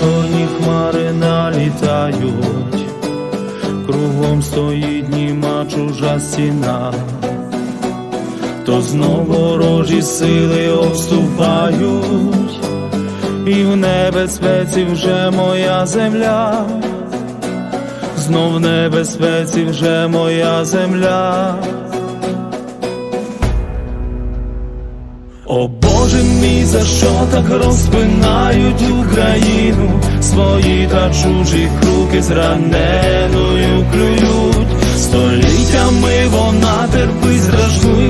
чорні хмари налітають, кругом стоїть німа чужа стіна, то знов ворожі сили обступають, і в небезпеці вже моя земля, знов в небезпеці вже моя земля. О Боже мій, за що так розпинають Україну, свої та чужі руки зраненою клюють, століттями вона терпить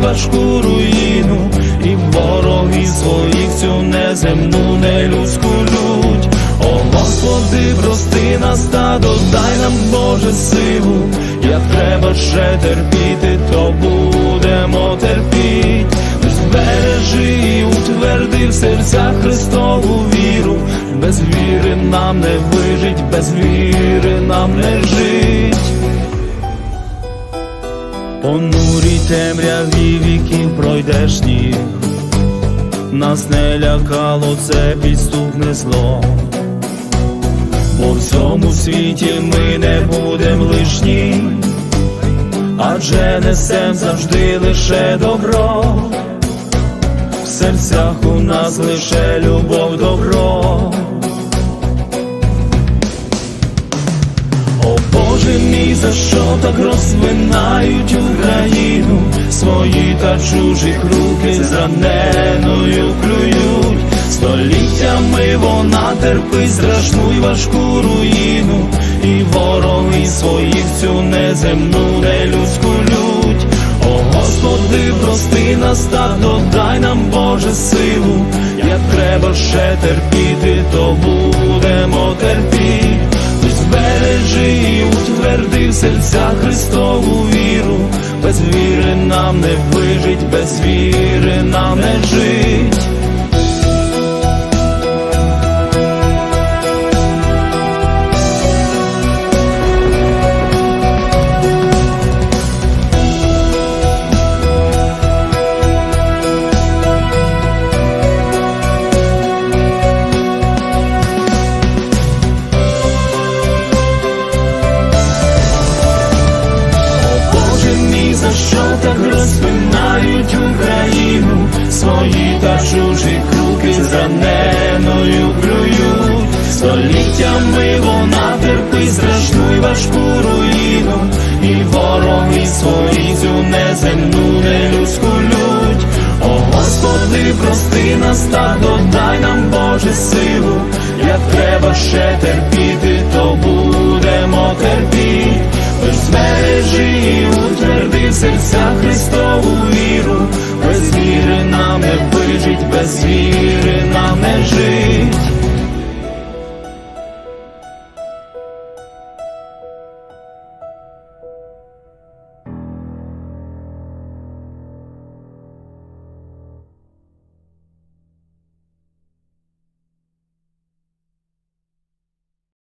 важку руїну, і вороги своїх цю неземну нелюдську лють. О Господи, прости нас та додай нам Боже силу, як треба ще терпіти, то будемо терпіть. Збережи і утверди в серцях Христову нам не вижить, без віри нам не жить. Понурій темряві віків пройде сніг, нас не лякало це підступне зло, бо в цьому світі ми не будем лишні, адже несем завжди лише добро в серцях у нас лише любов, добро. За що так розминають Україну, свої та чужі руки зраненою клюють, століттями вона терпить страшну й важку руїну, і вороги своїх цю неземну нелюдську лють. О Господи, прости нас та додай нам Боже силу, як треба ще терпіти, то будемо терпіти. Серцях Христову віру, без віри нам не вижить, без віри нам не жить. Свої та чужі руки зраненою клюють, століттями вона терпить страшну й важку руїну, і вороги свої цю неземну нелюдську лють. О Господи, прости нас та додай нам Боже силу, як треба ще терпіти,